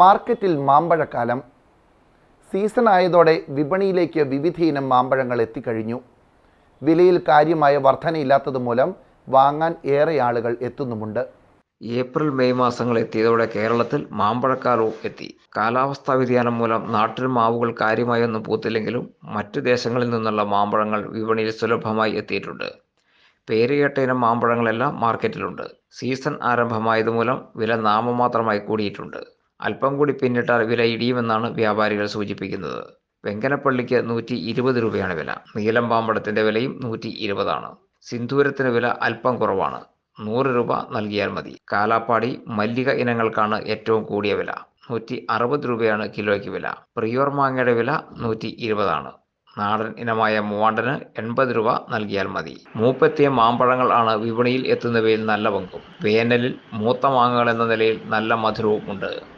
മാർക്കറ്റിൽ മാമ്പഴക്കാലം. സീസൺ ആയതോടെ വിപണിയിലേക്ക് വിവിധയിനം മാമ്പഴങ്ങൾ എത്തിക്കഴിഞ്ഞു. വിലയിൽ കാര്യമായ വർധനയില്ലാത്തത് മൂലം വാങ്ങാൻ ഏറെ ആളുകൾ എത്തുന്നുമുണ്ട്. ഏപ്രിൽ മെയ് മാസങ്ങൾ എത്തിയതോടെ കേരളത്തിൽ മാമ്പഴക്കാലവും എത്തി. കാലാവസ്ഥാ വ്യതിയാനം മൂലം നാട്ടിൽ മാവുകൾ കാര്യമായൊന്നും പൂത്തില്ലെങ്കിലും മറ്റു ദേശങ്ങളിൽ നിന്നുള്ള മാമ്പഴങ്ങൾ വിപണിയിൽ സുലഭമായി എത്തിയിട്ടുണ്ട്. പേരുകേട്ട ഇനം മാമ്പഴങ്ങളെല്ലാം മാർക്കറ്റിലുണ്ട്. സീസൺ ആരംഭമായതുമൂലം വില നാമമാത്രമായി കൂടിയിട്ടുണ്ട്. അല്പം കൂടി പിന്നിട്ടാൽ വില ഇടിയുമെന്നാണ് വ്യാപാരികൾ സൂചിപ്പിക്കുന്നത്. വെങ്കനപ്പള്ളിക്ക് നൂറ്റി ഇരുപത് രൂപയാണ് വില. നീലം പാമ്പടത്തിന്റെ വിലയും നൂറ്റി ഇരുപതാണ്. സിന്ദൂരത്തിന് വില അല്പം കുറവാണ്. നൂറ് രൂപ നൽകിയാൽ മതി. കാലാപ്പാടി മല്ലിക ഇനങ്ങൾക്കാണ് ഏറ്റവും കൂടിയ വില. നൂറ്റി അറുപത് രൂപയാണ് കിലോയ്ക്ക് വില. പ്രിയോർ മാങ്ങയുടെ വില നൂറ്റി ഇരുപതാണ്. നാടൻ ഇനമായ മൂവാണ്ടന് എൺപത് രൂപ നൽകിയാൽ മതി. മൂപ്പെത്തിയ മാമ്പഴങ്ങൾ ആണ് വിപണിയിൽ എത്തുന്നവയിൽ നല്ല പങ്കും. വേനലിൽ മൂത്ത മാങ്ങകൾ എന്ന നിലയിൽ നല്ല മധുരവും ഉണ്ട്